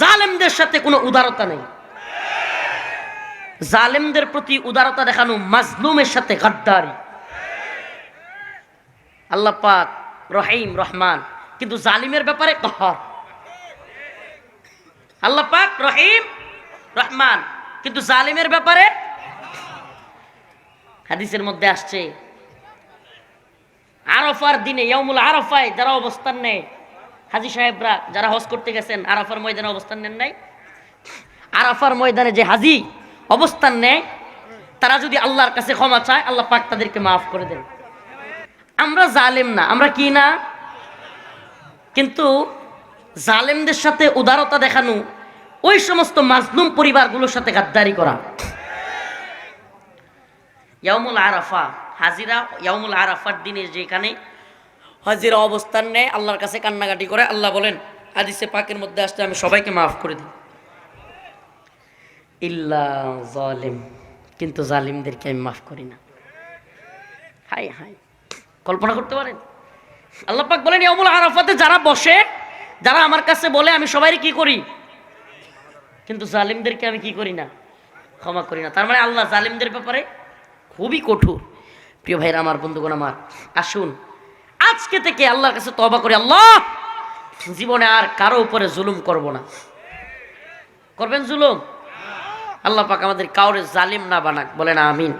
জালেমদের সাথে কোনো উদারতা নেই। জালেমদের প্রতি উদারতা দেখানো মাজলুমের সাথে গাদ্দারি। আল্লাহ পাক রহিম, রহমান, কিন্তু জালিমের ব্যাপারে কহর আল্লাহ পাক রহিম, রহমান, কিন্তু জালিমের ব্যাপারে হাদিসের মধ্যে আসছে, আরফার দিনে ইয়ামুল আরফায় যারা অবস্থান নেয় হাজি সাহেবরা যারা হজ করতে গেছেন, আরাফার ময়দানে অবস্থান নেন নাই? আরাফার ময়দানে যে হাজি অবস্থান নেয়, তারা যদি আল্লাহর কাছে ক্ষমা চায়, আল্লাহ পাক তাদেরকে মাফ করে দেন। আমরা জালেম না, আমরা কি না? কিন্তু জালেমদের সাথে উদারতা দেখানো, ওই সমস্ত মাজলুম পরিবারগুলোর সাথে গাদ্দারি করা। ইয়ামুল আরাফা, হাজিরা ইয়ামুল আরাফার দিনে যেখানে হাজিরা অবস্থান নেয়, আল্লাহর কাছে কান্নাকাটি করে, আল্লাহ বলেন, হাদিসে পাকের মধ্যে আসতে আমি সবাইকে মাফ করে দিই। ইল্লা জালিম, কিন্তু জালিমদেরকে আমি মাফ করি না। হাই হাই কল্পনা করতে পারেন? আল্লাহ পাক বলেন ইয়ামুল আরাফাতে যারা বসে, যারা আমার কাছে বলে, আমি সবাই কি করি? কিন্তু জালিমদেরকে আমি কি করি না? ক্ষমা করি না। তার মানে আল্লাহ জালিমদের ব্যাপারে খুবই কঠোর। প্রিয় ভাইরা, আমার বন্ধুগণ আমার, আসুন আজকে থেকে আল্লাহর কাছে তবা করে, আল্লাহ, জীবনে আর কারও উপরে জুলুম করব না। করবেন জুলুম? আল্লাহ পাক আমাদের কাউরে জালিম না বানাক, বলেন আমিন।